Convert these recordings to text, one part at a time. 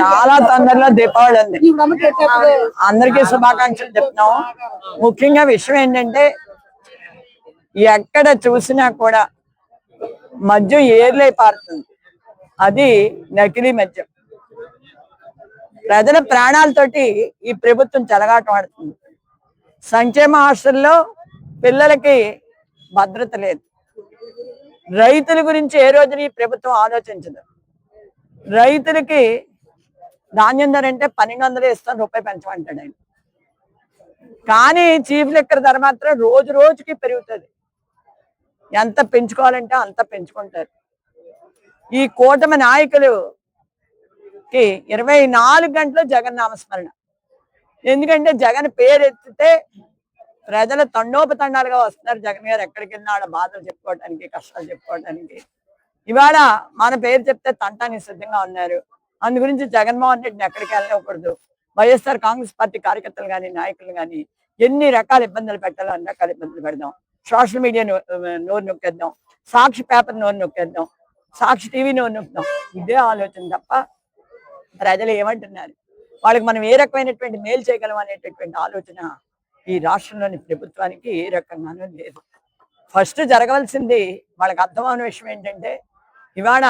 చాలా తొందరలో దీపావళి ఉంది. అందరికీ శుభాకాంక్షలు చెప్తున్నాం. ముఖ్యంగా విషయం ఏంటంటే ఎక్కడ చూసినా కూడా మద్యం ఏర్లై పారుతుంది. అది నకిలీ మద్యం. ప్రజల ప్రాణాలతోటి ఈ ప్రభుత్వం చెలగాటం ఆడుతుంది. సంక్షేమ హాస్టల్లో పిల్లలకి భద్రత లేదు. రైతుల గురించి ఏ రోజున ఈ ప్రభుత్వం ఆలోచించదు. రైతులకి ధాన్యం ధర అంటే పన్నెండు వందలు ఇస్తాను రూపాయి పెంచమంటాడు ఆయన. కానీ చీఫ్ లెక్కర్ ధర మాత్రం రోజు రోజుకి పెరుగుతుంది. ఎంత పెంచుకోవాలంటే అంత పెంచుకుంటారు. ఈ కూటమి నాయకులుకి ఇరవై నాలుగు గంటలు జగన్ నామస్మరణ. ఎందుకంటే జగన్ పేరు ఎత్తితే ప్రజలు తండోపతండాలుగా వస్తున్నారు. జగన్ గారు ఎక్కడికి వెళ్ళినా వాళ్ళ బాధలు చెప్పుకోవడానికి కష్టాలు చెప్పుకోవడానికి ఇవాళ మన పేరు చెప్తే తంటానికి సిద్ధంగా ఉన్నారు. అందు గురించి జగన్మోహన్ రెడ్డిని ఎక్కడికి వెళ్ళకూడదు వైఎస్ఆర్ కాంగ్రెస్ పార్టీ కార్యకర్తలు కానీ నాయకులు కానీ ఎన్ని రకాల ఇబ్బందులు పెట్టాలో అన్ని రకాల ఇబ్బందులు పెడదాం. సోషల్ మీడియా నోరు నొక్కేద్దాం. సాక్షి పేపర్ నోరు నొక్కేద్దాం. సాక్షి టీవీ నోరు నొక్కుదాం ఇదే ఆలోచన తప్ప ప్రజలు ఏమంటున్నారు? వాళ్ళకి మనం ఏ రకమైనటువంటి మేలు చేయగలం అనేటటువంటి ఆలోచన ఈ రాష్ట్రంలోని ప్రభుత్వానికి ఏ రకంగానూ లేదు. ఫస్ట్ జరగవలసింది వాళ్ళకి అర్థమైన విషయం ఏంటంటే ఇవాళ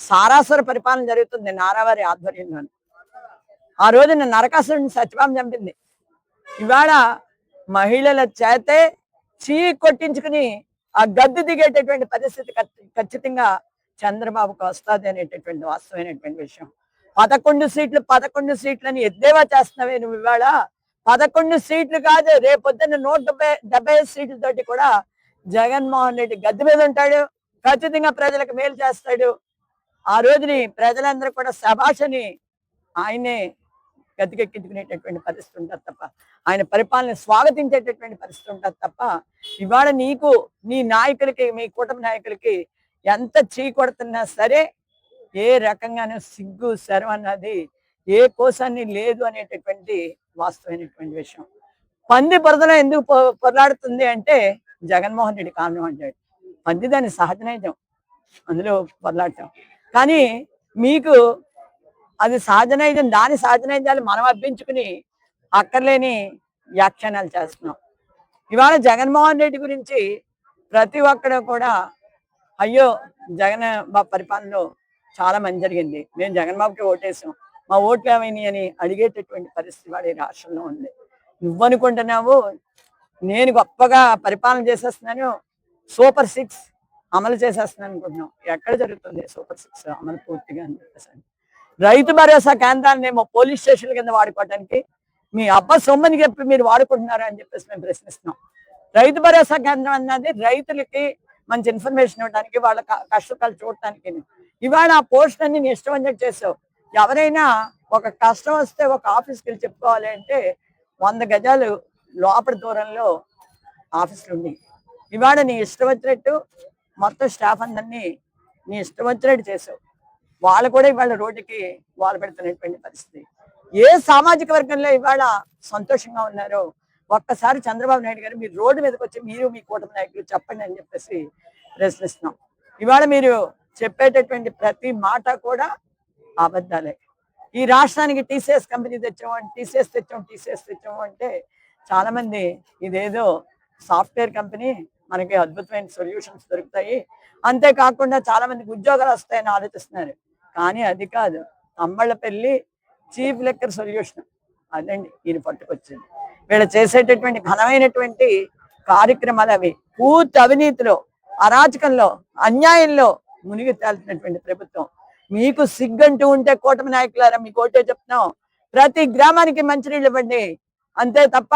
సారాసర పరిపాలన జరుగుతుంది నారావారి ఆధ్వర్యంలో. ఆ రోజున నరకాసురుడిని సత్యభామ చంపింది. ఇవాళ మహిళల చేతే చీ కొట్టించుకుని ఆ గద్దు దిగేటటువంటి పరిస్థితి ఖచ్చితంగా చంద్రబాబుకు వస్తుంది అనేటటువంటి వాస్తవమైనటువంటి విషయం. పదకొండు సీట్లు పదకొండు సీట్లని ఎద్దేవా చేస్తున్నావే నువ్వు ఇవాళ. పదకొండు సీట్లు కాదు రేపొద్దున్న నూట డెబ్బై డెబ్బై ఐదు సీట్లతోటి కూడా జగన్మోహన్ రెడ్డి గద్దె మీద ఉంటాడు. ఖచ్చితంగా ప్రజలకు మేలు చేస్తాడు. ఆ రోజుని ప్రజలందరూ కూడా శభాషని ఆయనే గతికెక్కించుకునేటటువంటి పరిస్థితి ఉంటుంది తప్ప ఆయన పరిపాలన స్వాగతించేటటువంటి పరిస్థితి ఉంటుంది తప్ప ఇవాళ నీకు నీ నాయకులకి మీ కూటమి నాయకులకి ఎంత చీకొడుతున్నా సరే ఏ రకంగానూ సిగ్గు శరం అన్నది ఏ కోసాన్ని లేదు అనేటటువంటి వాస్తవమైనటువంటి విషయం. పంది బురదలో ఎందుకు పొ- పొరలాడుతుంది అంటే జగన్మోహన్ రెడ్డి కారణం అంటాడు. పంది దాని సహజనైతం అందులో పొరలాడటం. కానీ మీకు అది సహజనైజం దాని సహజనైజాలు మనం అప్పించుకుని అక్కర్లేని వ్యాఖ్యానాలు చేస్తున్నాం. ఇవాళ జగన్మోహన్ రెడ్డి గురించి ప్రతి ఒక్కడు కూడా అయ్యో జగన్ బాబు పరిపాలనలో చాలా మంది జరిగింది. మేము జగన్బాబుకి ఓటేసాం. మా ఓట్లు ఏమైనాయి అని అడిగేటటువంటి పరిస్థితి వాడి రాష్ట్రంలో ఉంది. నువ్వనుకుంటున్నావు నేను గొప్పగా పరిపాలన చేసేస్తున్నాను సూపర్ సిక్స్ అమలు చేసేస్తున్నాను అనుకుంటున్నాం. ఎక్కడ జరుగుతుంది సూపర్ సిక్స్ అమలు పూర్తిగా అని చెప్పేసి. రైతు భరోసా కేంద్రాన్ని ఏమో పోలీస్ స్టేషన్ కింద వాడుకోవడానికి మీ అబ్బ సొమ్మని చెప్పి మీరు వాడుకుంటున్నారా అని చెప్పేసి మేము ప్రశ్నిస్తున్నాం. రైతు భరోసా కేంద్రం అన్నది రైతులకి మంచి ఇన్ఫర్మేషన్ ఇవ్వడానికి వాళ్ళ క- కష్టాలు చూడటానికి. ఇవాళ ఆ పోస్ట్ అన్ని నీ ఇష్టం వచ్చినట్టు చేసావు. ఎవరైనా ఒక కష్టం వస్తే ఒక ఆఫీస్కి వెళ్ళి చెప్పుకోవాలి అంటే వంద గజాలు లోపల దూరంలో ఆఫీసులు ఉన్నాయి. ఇవాళ నీ ఇష్టం వచ్చినట్టు మొత్తం స్టాఫ్ అందరినీ నీ ఇష్టం వచ్చినట్టు చేసావు. వాళ్ళు కూడా ఇవాళ రోడ్డుకి వాళ్ళు పెడుతున్నటువంటి పరిస్థితి. ఏ సామాజిక వర్గంలో ఇవాళ సంతోషంగా ఉన్నారో ఒక్కసారి చంద్రబాబు నాయుడు గారు మీరు రోడ్డు మీదకి వచ్చి మీరు మీ కూటమి నాయకులు చెప్పండి అని చెప్పేసి ప్రశ్నిస్తున్నాం. ఇవాళ మీరు చెప్పేటటువంటి ప్రతి మాట కూడా అబద్ధాలే. ఈ రాష్ట్రానికి టీసీఎస్ కంపెనీ తెచ్చాము టీసీఎస్ తెచ్చాం టీసీఎస్ తెచ్చాము అంటే చాలామంది ఇదేదో సాఫ్ట్వేర్ కంపెనీ మనకి అద్భుతమైన సొల్యూషన్స్ దొరుకుతాయి. అంతేకాకుండా చాలా మందికి ఉద్యోగాలు వస్తాయని ఆలోచిస్తున్నారు. కానీ అది కాదు. అమ్మళ్ళపల్లి చీఫ్ లెక్కర్ సొల్యూషన్. అదండి ఈయన పట్టుకొచ్చింది. వీళ్ళు చేసేటటువంటి ఘనమైనటువంటి కార్యక్రమాలు అవి పూర్తి అవినీతిలో అరాచకంలో అన్యాయంలో మునిగి తేలుతున్నటువంటి ప్రభుత్వం. మీకు సిగ్గంటూ ఉంటే కూటమి నాయకులారా మీకు ఓటే చెప్తున్నాం. ప్రతి గ్రామానికి మంచినీళ్ళు ఇవ్వండి. అంతే తప్ప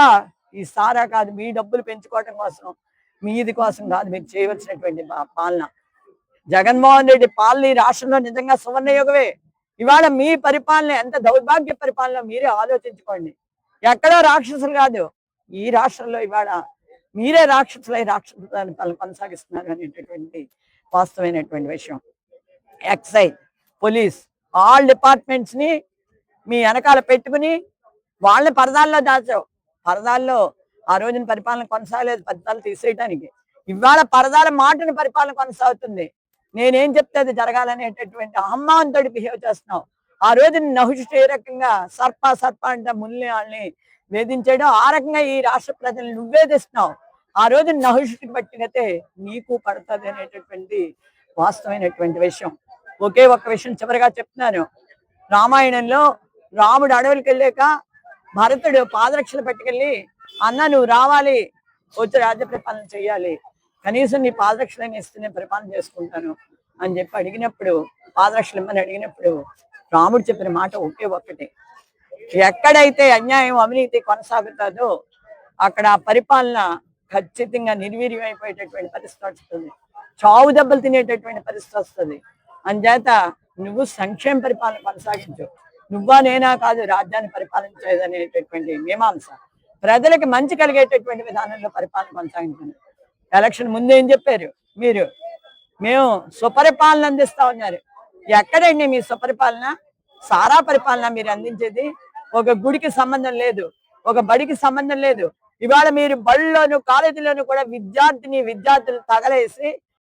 ఈ సారా కాదు. మీ డబ్బులు పెంచుకోవటం కోసం మీది కోసం కాదు మీరు చేయవలసినటువంటి పాలన. జగన్మోహన్ రెడ్డి పాలన ఈ రాష్ట్రంలో నిజంగా సువర్ణయుగమే. ఇవాళ మీ పరిపాలన ఎంత దౌర్భాగ్య పరిపాలన మీరే ఆలోచించుకోండి. ఎక్కడో రాక్షసులు కాదు ఈ రాష్ట్రంలో ఇవాళ మీరే రాక్షసులై రాక్షసులను కొనసాగిస్తున్నారు అనేటటువంటి వాస్తవమైనటువంటి విషయం. ఎక్సైజ్ పోలీస్ ఆల్ డిపార్ట్మెంట్స్ని మీ వెనకాల పెట్టుకుని వాళ్ళని పరదాల్లో దాచావు. పరదాల్లో ఆ రోజున పరిపాలన కొనసాగలేదు పద్దాలు తీసేయడానికి ఇవాళ పరదాల మాటని పరిపాలన కొనసాగుతుంది. నేనేం చెప్తే అది జరగాలనేటటువంటి అహమ్మాంతో బిహేవ్ చేస్తున్నావు. ఆ రోజు నహుషుడు ఏ రకంగా సర్ప సర్ప అంటే ముల్లి వాళ్ళని వేధించడం ఆ రకంగా ఈ రాష్ట్ర ప్రజలను నువ్వేధిస్తున్నావు ఆ రోజు నహుషుడికి పట్టినతే నీకు పడుతుంది అనేటటువంటి వాస్తవమైనటువంటి విషయం. ఒకే ఒక్క విషయం చివరిగా చెప్తున్నాను. రామాయణంలో రాముడు అడవులకు వెళ్ళాక భరతుడు పాదరక్షలు పట్టుకెళ్ళి అన్న నువ్వు రావాలి. వచ్చి రాజ్య పరిపాలన చేయాలి కనీసం నీ పాదరక్షలను ఇస్తే పరిపాలన చేసుకుంటాను అని చెప్పి అడిగినప్పుడు పాదరక్షలు ఇమ్మని అడిగినప్పుడు రాముడు చెప్పిన మాట ఒకే ఒక్కటి ఎక్కడైతే అన్యాయం అవినీతి కొనసాగుతుందో అక్కడ పరిపాలన ఖచ్చితంగా నిర్వీర్యం అయిపోయేటటువంటి పరిస్థితి వస్తుంది. చావు దెబ్బలు తినేటటువంటి పరిస్థితి వస్తుంది. అంచేత నువ్వు సంక్షేమ పరిపాలన కొనసాగించు. నువ్వా నేనా కాదు రాజ్యాన్ని పరిపాలించేది అనేటటువంటి మీమాంస. ప్రజలకు మంచి కలిగేటటువంటి విధానంలో పరిపాలన కొనసాగించండి. ఎలక్షన్ ముందు ఏం చెప్పారు? మీరు మేము సుపరిపాలన అందిస్తా ఉన్నారు. ఎక్కడండి మీ సుపరిపాలన సారా పరిపాలన మీరు అందించేది? ఒక గుడికి సంబంధం లేదు. ఒక బడికి సంబంధం లేదు. ఇవాళ మీరు బళ్ళలోను కాలేజీలోను కూడా విద్యార్థిని విద్యార్థులు తగలేసి